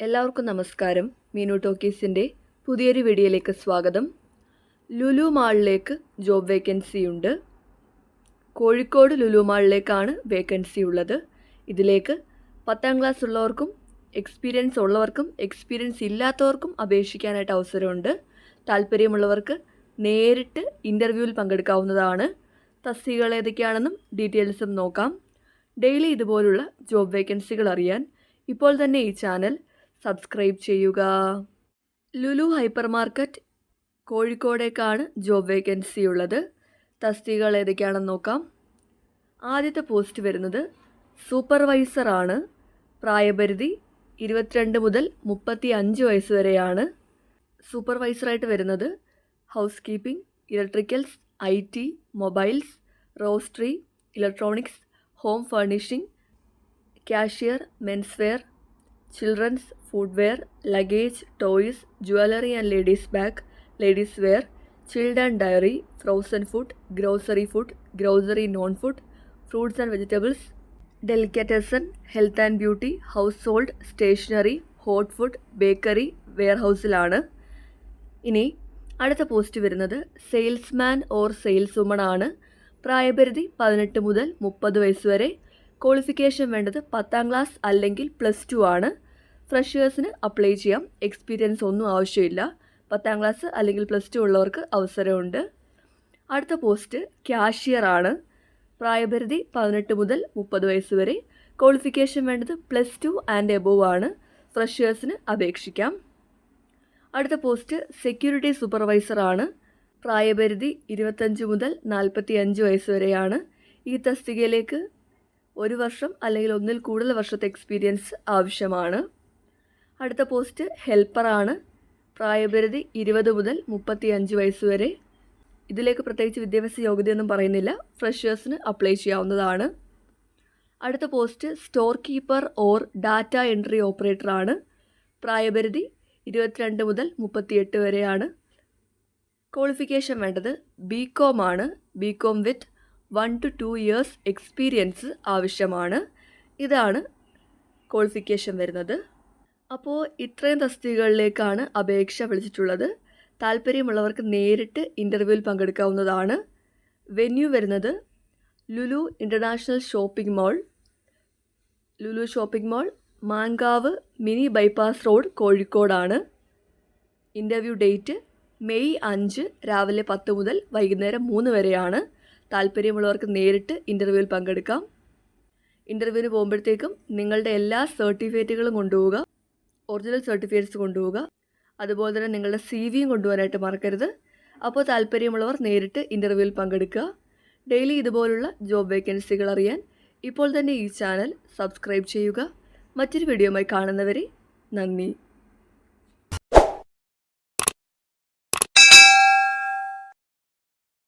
എല്ലാവർക്കും നമസ്കാരം. മീനു ടോക്കീസിന്റെ പുതിയൊരു വീഡിയോയിലേക്ക് സ്വാഗതം. ലുലു മാളിലേക്ക് ജോബ് വേക്കൻസി ഉണ്ട്. കോഴിക്കോട് ലുലു മാളിലേക്കാണ് വേക്കൻസി ഉള്ളത്. ഇതിലേക്ക് പത്താം ക്ലാസ് ഉള്ളവർക്കും എക്സ്പീരിയൻസ് ഉള്ളവർക്കും എക്സ്പീരിയൻസ് ഇല്ലാത്തവർക്കും അപേക്ഷിക്കാനായിട്ട് അവസരമുണ്ട്. താല്പര്യമുള്ളവർക്ക് നേരിട്ട് ഇന്റർവ്യൂവിൽ പങ്കെടുക്കാവുന്നതാണ്. തസ്തികകൾ ഏതൊക്കെയാണെന്നും ഡീറ്റെയിൽസും നോക്കാം. ഡെയിലി ഇതുപോലുള്ള ജോബ് വേക്കൻസികൾ അറിയാൻ ഇപ്പോൾ തന്നെ ഈ ചാനൽ സബ്സ്ക്രൈബ് ചെയ്യുക. ലുലു ഹൈപ്പർ മാർക്കറ്റ് കോഴിക്കോടേക്കാണ് ജോബ് വേക്കൻസി ഉള്ളത്. തസ്തികൾ ഏതൊക്കെയാണെന്ന് നോക്കാം. ആദ്യത്തെ പോസ്റ്റ് വരുന്നത് സൂപ്പർവൈസറാണ് പ്രായപരിധി ഇരുപത്തിരണ്ട് മുതൽ മുപ്പത്തി അഞ്ച് വയസ്സ് വരെയാണ്. സൂപ്പർവൈസറായിട്ട് വരുന്നത് housekeeping electricals I T mobiles roastery electronics home furnishing cashier men's wear children's footwear luggage toys jewellery and ladies bag ladies wear chilled and dairy frozen food grocery food grocery non food fruits and vegetables delicatessen health and beauty household stationery hot food bakery വെയർഹൗസിലാണ് ഇനി അടുത്ത post വരുന്നത് salesman or sales woman ആണ്. പ്രായപരിധി പതിനെട്ട് മുതൽ മുപ്പത് വയസ്സ് വരെ. ക്വാളിഫിക്കേഷൻ വേണ്ടത് പത്താം ക്ലാസ് അല്ലെങ്കിൽ പ്ലസ് ടു ആണ്. ഫ്രഷേഴ്സിന് അപ്ലൈ ചെയ്യാം. എക്സ്പീരിയൻസ് ഒന്നും ആവശ്യമില്ല. പത്താം ക്ലാസ് അല്ലെങ്കിൽ പ്ലസ് ടു ഉള്ളവർക്ക് അവസരമുണ്ട്. അടുത്ത പോസ്റ്റ് ക്യാഷിയർ ആണ്. പ്രായപരിധി പതിനെട്ട് മുതൽ മുപ്പത് വയസ്സ് വരെ. ക്വാളിഫിക്കേഷൻ വേണ്ടത് പ്ലസ് ടു ആൻഡ് എബോവ് ആണ്. ഫ്രഷേഴ്സിന് അപേക്ഷിക്കാം. അടുത്ത പോസ്റ്റ് സെക്യൂരിറ്റി സൂപ്പർവൈസർ ആണ്. പ്രായപരിധി ഇരുപത്തഞ്ച് മുതൽ നാൽപ്പത്തി അഞ്ച് വയസ്സ് വരെയാണ്. ഈ തസ്തികയിലേക്ക് ഒരു വർഷം അല്ലെങ്കിൽ ഒന്നിൽ കൂടുതൽ വർഷത്തെ എക്സ്പീരിയൻസ് ആവശ്യമാണ്. അടുത്ത പോസ്റ്റ് ഹെൽപ്പറാണ് പ്രായപരിധി ഇരുപത് മുതൽ മുപ്പത്തി അഞ്ച് വയസ്സ് വരെ. ഇതിലേക്ക് പ്രത്യേകിച്ച് വിദ്യാഭ്യാസ യോഗ്യതയൊന്നും പറയുന്നില്ല. ഫ്രഷേഴ്സിന് അപ്ലൈ ചെയ്യാവുന്നതാണ്. അടുത്ത post storekeeper or data entry ഓപ്പറേറ്ററാണ് പ്രായപരിധി ഇരുപത്തിരണ്ട് മുതൽ മുപ്പത്തിയെട്ട് വരെയാണ്. ക്വാളിഫിക്കേഷൻ വേണ്ടത് ബി കോം ആണ്. B com with one two two years experience ആവശ്യമാണ്. ഇതാണ് ക്വാളിഫിക്കേഷൻ വരുന്നത്. അപ്പോൾ ഇത്രയും തസ്തികകളിലേക്കാണ് അപേക്ഷ വിളിച്ചിട്ടുള്ളത്. താല്പര്യമുള്ളവർക്ക് നേരിട്ട് ഇന്റർവ്യൂവിൽ പങ്കെടുക്കാവുന്നതാണ്. വെന്യൂ വരുന്നത് Lulu international shopping mall Lulu shopping mall Mankavu mini bypass road കോഴിക്കോടാണ്. ഇന്റർവ്യൂ ഡേറ്റ് മെയ് അഞ്ച് രാവിലെ പത്ത് മുതൽ വൈകുന്നേരം മൂന്ന് വരെയാണ്. താല്പര്യമുള്ളവർക്ക് നേരിട്ട് ഇന്റർവ്യൂവിൽ പങ്കെടുക്കാം. ഇന്റർവ്യൂവിന് പോകുമ്പോഴത്തേക്കും നിങ്ങളുടെ എല്ലാ സർട്ടിഫിക്കറ്റുകളും കൊണ്ടുപോവുക. ഒറിജിനൽ സർട്ടിഫിക്കറ്റ്സ് കൊണ്ടുപോവുക. അതുപോലെ തന്നെ നിങ്ങളുടെ സി വിയും കൊണ്ടുപോകാനായിട്ട് മറക്കരുത്. അപ്പോൾ താല്പര്യമുള്ളവർ നേരിട്ട് ഇന്റർവ്യൂവിൽ പങ്കെടുക്കുക. ഡെയിലി ഇതുപോലുള്ള ജോബ് വേക്കൻസികൾ അറിയാൻ ഇപ്പോൾ തന്നെ ഈ ചാനൽ സബ്സ്ക്രൈബ് ചെയ്യുക. മറ്റൊരു വീഡിയോയുമായി കാണുന്നവരെ നന്ദി.